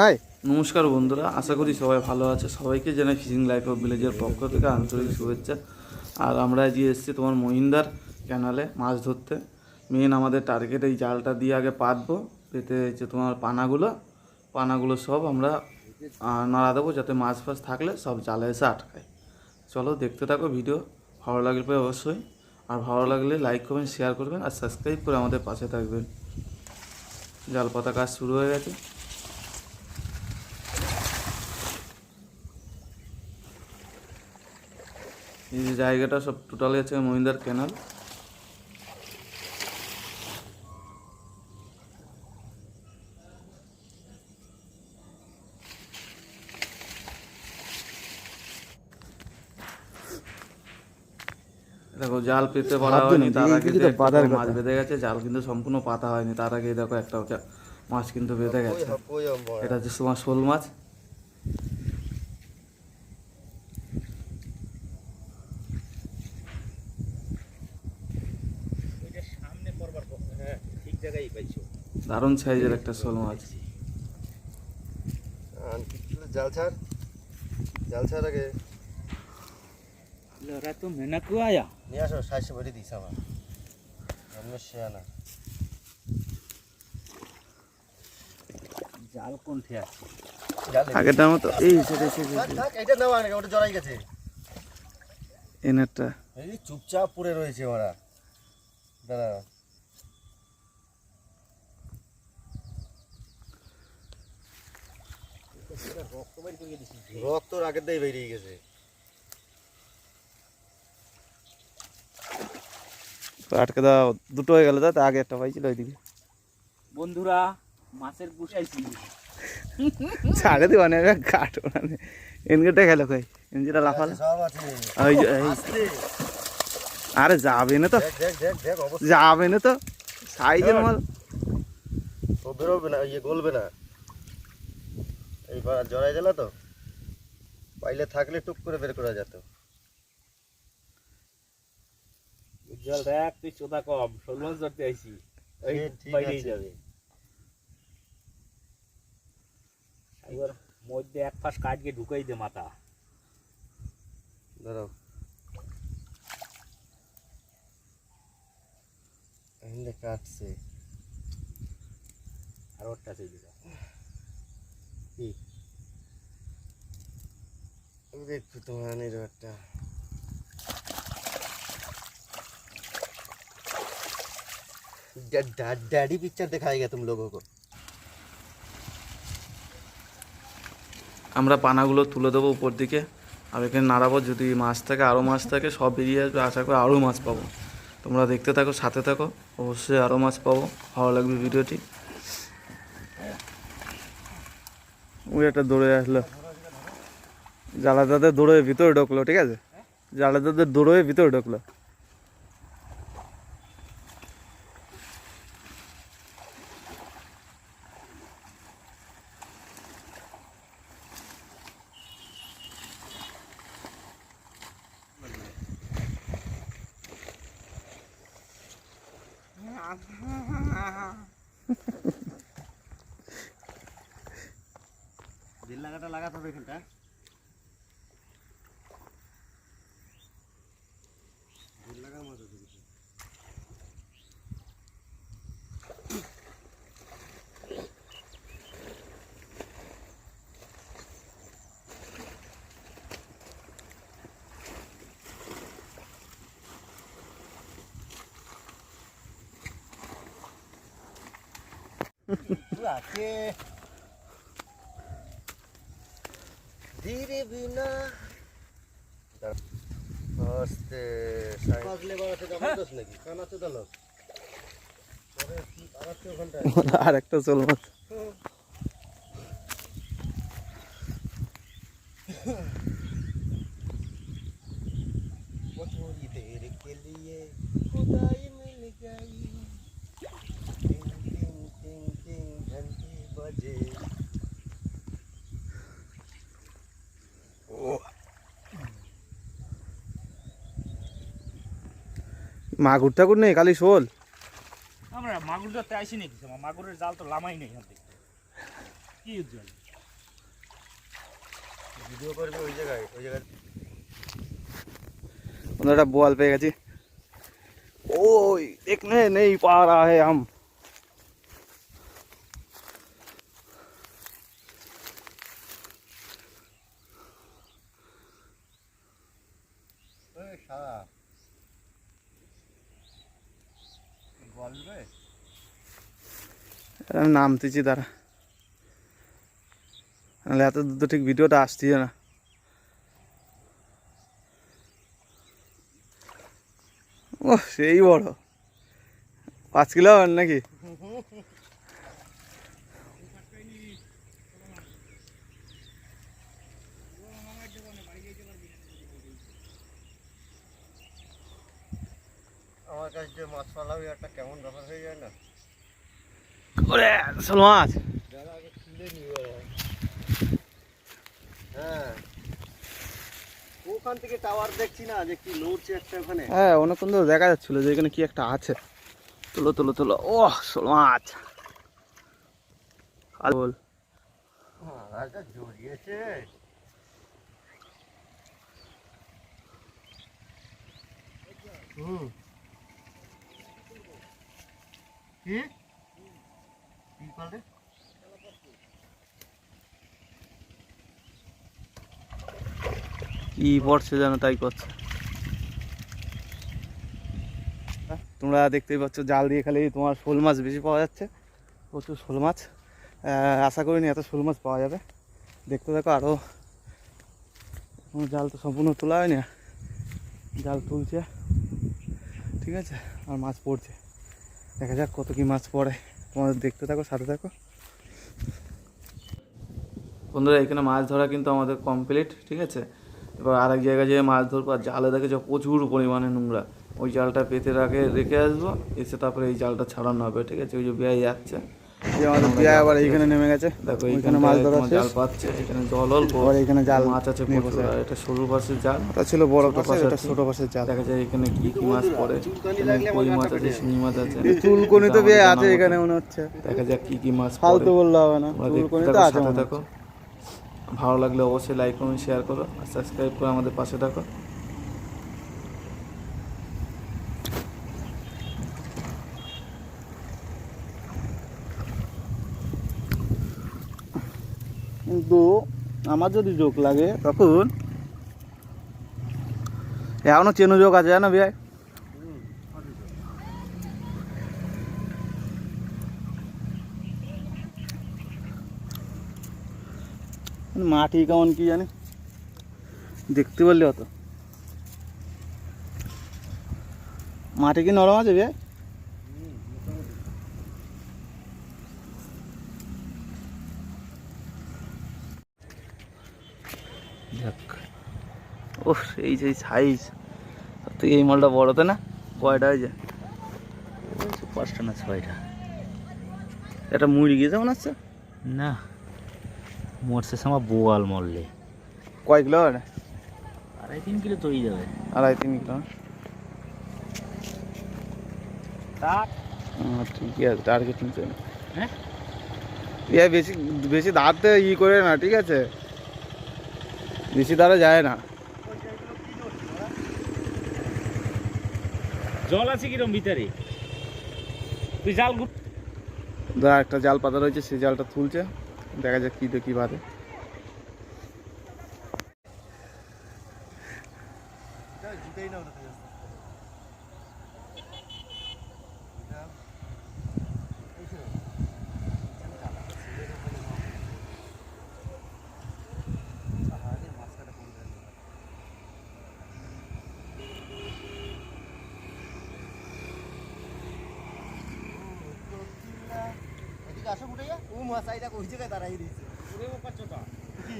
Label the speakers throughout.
Speaker 1: নাই?
Speaker 2: নমস্কার বন্ধুরা, আশা করি সবাই ভালো আছে। সবাইকে জানাই ফিশিং লাইফ অফ ভিলেজের পক্ষ থেকে আন্তরিক শুভেচ্ছা। আর আমরা আজকে এসেছি তোমার মহিন্দার ক্যানালে মাছ ধরতে। মেন আমাদের টার্গেট এই জালটা দিয়ে আগে পাতবো, পেতে হচ্ছে তোমার পানাগুলো। পানাগুলো সব আমরা নাড়া দেবো যাতে মাছ ফাছ থাকলে সব জালে এসে আটকায়। চলো দেখতে থাকো ভিডিও, ভালো লাগলে অবশ্যই। আর ভালো লাগলে লাইক করবেন শেয়ার করবেন আর সাবস্ক্রাইব করে আমাদের পাশে থাকবেন। জাল পাতা কাজ শুরু হয়ে গেছে। এই যে জায়গাটা সব টোটালি আছে মহিন্দার ক্যানাল দেখো জাল পেতে পারা হয়নি তার আগে মাছ বেঁধে গেছে জাল কিন্তু সম্পূর্ণ পাতা হয়নি তার আগে দেখো একটা মাছ কিন্তু বেঁধে গেছে। এটা হচ্ছে তোমার শোল মাছ। জায়গায় পাইছো? দারুণ সাইজের একটা শোল মাছ
Speaker 3: জাল ছাড়। জাল ছাড় আগে।
Speaker 4: লরা তো মেনা কো আয়া।
Speaker 3: নিয়ে আসো সাইসে ভরে দিস
Speaker 4: জাল আছে?
Speaker 2: এই সেটা সেটা
Speaker 3: এটা নাও আগে ওটা জড়াই গেছে।
Speaker 2: এনারটা
Speaker 3: এই চুপচাপ পড়ে রয়েছে ওরা। দাঁড়া রক্ত আগের দিয়ে বেরিয়ে গেছে।
Speaker 1: আটকে দাও দুটো হয়ে গেল তো আগে একটা পাইছিল ওইদিকে।
Speaker 4: বন্ধুরা মাছের গুছাইছি
Speaker 1: ছাড়ে দিবা না কাটো না। এনগেটা খেলো কই? এনজিটা লাফালো।
Speaker 3: সব আছে।
Speaker 1: ওই যে, এই,
Speaker 3: আস্তে
Speaker 1: আরে যাবে না তো।
Speaker 3: দেখ দেখ দেখ দেখ অবস্থা
Speaker 1: যাবে না তো। সাইজের মাল।
Speaker 3: ও বেরোবে না। গলবে জড়াই দিলা তো? পাইলে থাকলে টুক করে বের করা যেত।
Speaker 4: উজ্জ্বল দেখ তুই চোদা কম শোল মাছ ধরতে আইছি। ওই
Speaker 3: সে
Speaker 4: বাইরেই যাবে। এবার মধ্যে এক ফাঁস কাটকে ঢুকাই দে মাথা।
Speaker 3: এখানে কাটছে।
Speaker 4: আর ওরটা
Speaker 3: কি দেখো তোমার একটা डैडी पिक्चर दिखाएगा तुम लोगों को
Speaker 2: আমরা পানাগুলো তুলে দেবো উপর দিকে আর এখানে নাড়াবো যদি মাছ থাকে আরও মাছ থাকে সব বেরিয়ে আসবে আশা করি আরও মাছ পাবো তোমরা দেখতে থাকো সাথে থাকো অবশ্যই আরও মাছ পাবো ভালো লাগবে ভিডিওটি
Speaker 1: ওই একটা দৌড়ে আসলো। জ্বালা দাদা দৌড়ে ভিতরে ঢুকলো, ঠিক আছে? জ্বালা দাদা দৌড়ে ভিতরে ঢুকলো।
Speaker 3: দিল লাগাটা লাগাতে হবে এখানটা দিল লাগা মাছ আছে কিছু। आके ধীরে বিনা আস্তে পাগলে বাড়াতে জবরদস্ত নাকি কান আছে তো লোক আরে কি আরাতে ওখানটায়
Speaker 1: আর একটা চল মাছ মাগুর ঠাকুর নেই খালি শোল।
Speaker 4: আমরা মাগুর ধরতে আইসি নাকি মাগুরের জাল তো লামাই নেই কি উজ্জ্বল।
Speaker 3: ভিডিও করবে ওই জায়গায় ওই জায়গায়।
Speaker 1: একটা বোয়াল পেয়ে গেছি। ওই দেখনে নেই পা রা হে হাম
Speaker 3: সারা
Speaker 1: আমি নামতেছি তারা নাহলে এত দুটো ঠিক ভিডিওটা আসতেই না। ও সেই বড়। পাঁচ কিলো নাকি
Speaker 3: আমার কাছে যে মাছ পালাম একটা কেমন ব্যাপার হয়ে যায় না
Speaker 1: শোল মাছ
Speaker 3: হ্যাঁ। ওখান থেকে টাওয়ার দেখছি না যে কি লড়ছে একটা ওখানে।
Speaker 1: হ্যাঁ অনেকক্ষণ ধরে দেখা যাচ্ছিল যে এখানে কি একটা আছে। তুলো তুলো তুলো। ও শোল মাছ আর বল।
Speaker 3: জড়িয়েছে। হুম। কি? কি
Speaker 1: কি পড়ছে যেন তাই করছে। তোমরা দেখতেই পাচ্ছ, জাল দিয়ে খালি তোমার শোল মাছ বেশি পাওয়া যাচ্ছে, প্রচুর শোল মাছ। আশা করিনি এত শোল মাছ পাওয়া যাবে। দেখতে দেখো আরও জাল তো সম্পূর্ণ তোলা হয়নি। জাল তুলছে। ঠিক আছে, আর মাছ পড়ছে। দেখা যাক কত কি মাছ পড়ে। তোমাদের দেখতে থাকো, সাথে থাকো।
Speaker 2: বন্ধুরা, এখানে মাছ ধরা কিন্তু আমাদের কমপ্লিট ঠিক আছে? এবার আরেক জায়গায় যেয়ে মাছ ধরবো, আর জালে দেখে দেখেছ প্রচুর পরিমাণে নোংরা। ওই জালটা পেতে রাখে রেখে আসব, এসে তারপরে এই জালটা ছাড়ানো হবে, ঠিক আছে? ওই যে বেয়াই যাচ্ছে।
Speaker 1: যে আমাদের বিয়া আবার এইখানে নেমে গেছে।
Speaker 2: দেখো এইখানে
Speaker 1: মাছ ধরা
Speaker 2: জাল পাচ্ছে এখানে জল অল্প।
Speaker 1: এইখানে জাল
Speaker 2: মাছ আছে
Speaker 1: বসে।
Speaker 2: এটা সরু পাশের জাল।
Speaker 1: ওটা ছিল বড় পাশে এটা ছোট পাশের জাল।
Speaker 2: দেখা যায় এখানে কি কি মাছ পড়ে। কই মাছ আছে শিঙি মাছ আছে।
Speaker 1: চুলকনি তো
Speaker 2: এটা
Speaker 1: বিয়ে আছে এখানে মনে হচ্ছে।
Speaker 2: দেখা যাক কি কি মাছ
Speaker 1: ফালতু বললে হবে না
Speaker 2: তোমরা
Speaker 1: চুলকনি তো আছে
Speaker 2: সাথে ভালো লাগলে অবশ্যই লাইক কমেন্ট শেয়ার করো আর সাবস্ক্রাইব করে আমাদের পাশে থাকো।
Speaker 1: কিন্তু আমার যদি যোগ লাগে, তখন এখনও চেনু যোগ আছে, জানো বিয়ে মাটি কেমন কি জানি? দেখতে পারলি অত মাটি কি নরম আছে বিয়ে যাক। ও এই যে সাইজ তুই এই মালটা বড়তে না? কয়টা হয়েছে
Speaker 5: পাঁচটা না ছয়টা।
Speaker 1: এটা মুড়ি গিয়েছে মনে হচ্ছে
Speaker 5: না মরছে সময় বোয়াল মরলে
Speaker 1: কয় কিলো
Speaker 5: আড়াই তিন কিলো তৈরি যাবে।
Speaker 1: আড়াই তিন কিলো। ঠিকই আছে টার্গেট নিতে
Speaker 5: হ্যাঁ?
Speaker 1: বেশি বেশি দাঁড়তে ই করে না ঠিক আছে? বেশি দাঁড়া যায় না।
Speaker 5: জল আছে কিরম ভিতরে? তুই জাল
Speaker 1: একটা জাল পাতা রয়েছে সেই জালটা তুলছে। দেখা যাক কী দেখি বাদে
Speaker 3: জিতেই না ওটা এদিকে আসো উঠে যা ও মশাইটা ওই জায়গায় দাঁড়াই দিয়েছে কি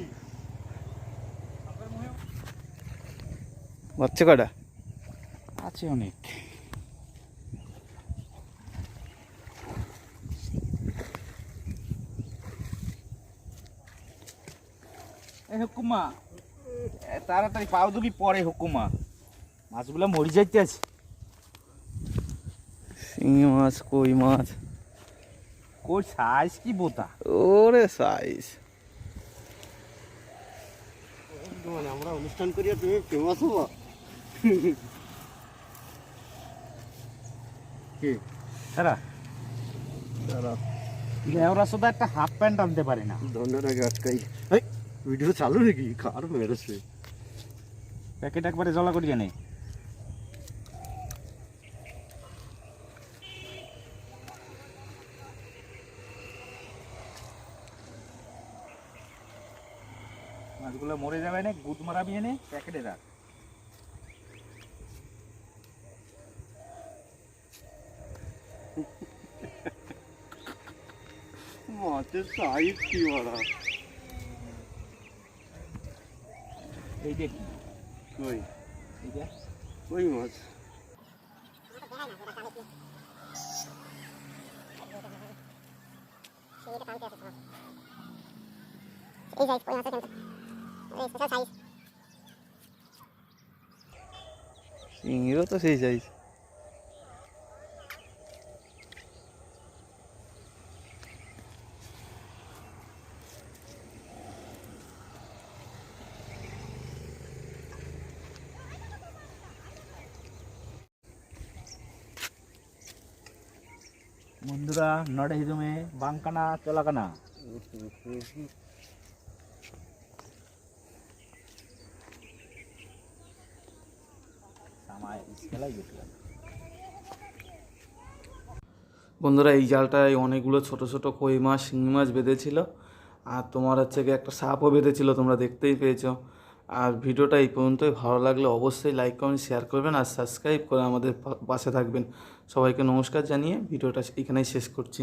Speaker 1: বাচ্চা কটা
Speaker 5: আছে অনেক। হুকুমা। তাড়াতাড়ি পাও দুবি পরে হুকুমা। মাছগুলো মরি যাইতে আছে
Speaker 1: শিঙি মাছ কই মাছ?
Speaker 5: কই সাইজ কি বোতা?
Speaker 1: ওরে সাইজ।
Speaker 3: মানে আমরা অনুষ্ঠান করিয়া তুমি ফেমাস হব? কি?
Speaker 5: তারা একটা হাফ প্যান্ট আনতে পারে না।
Speaker 3: ধন্যের আগে আটকাই। ভিডিও চালু নাকি? কার মেরেছে?
Speaker 5: প্যাকেট একবারে জলা করিয়ে নেই মাছগুলো মরে যাবে না গুদ মারাবি এনে প্যাকেটে রাখ
Speaker 3: মাছের সাইজ কি বড়
Speaker 5: এই দেখ
Speaker 3: কই
Speaker 5: এই দেখ
Speaker 3: কই মাছ
Speaker 1: চিংড়িও তো সেই সাইজ
Speaker 5: বন্ধুরা নড়ে হিদমে বাংকানা চলাকানা
Speaker 2: বন্ধুরা, এই জালটায় অনেকগুলো ছোট ছোট কই মাছ, শিঙি মাছ বেঁধেছিল। আর তোমার হচ্ছে কি একটা সাপও বেঁধেছিল, তোমরা দেখতেই পেয়েছ। আর ভিডিওটা এই পর্যন্তই। ভালো লাগলে অবশ্যই লাইক, কমেন্ট, শেয়ার করবেন আর সাবস্ক্রাইব করে আমাদের পাশে থাকবেন। সবাইকে নমস্কার জানিয়ে ভিডিওটা এখানেই শেষ করছি।